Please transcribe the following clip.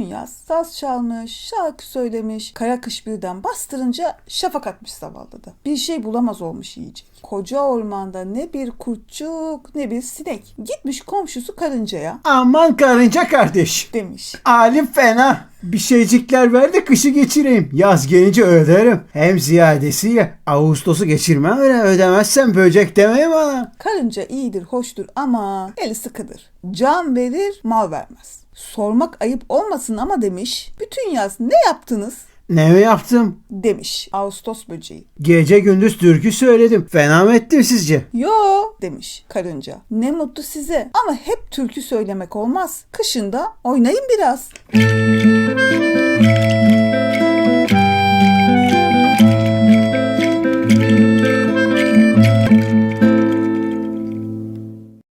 yaz saz çalmış, şarkı söylemiş. Kara kış birden bastırınca şafak atmış zavallıda. Bir şey bulamaz olmuş yiyecek. Koca ormanda ne bir kurtçuk ne bir sinek. Gitmiş komşusu karıncaya Aman karınca kardeş. demiş. Alim fena. Bir şeycikler ver de kışı geçireyim. Yaz gelince öderim. Hem ziyadesiyle Ağustos'u geçirmem öyle ödemezsem böcek demeyin bana. Karınca iyidir, hoştur ama eli sıkıdır. Can verir, mal vermez. Sormak ayıp olmasın ama demiş. Bütün yaz ne yaptınız? Ne mi yaptım? Demiş Ağustos böceği. Gece gündüz türkü söyledim. Fena mı ettim sizce? Yo demiş karınca. Ne mutlu size ama hep türkü söylemek olmaz. Kışında oynayın biraz.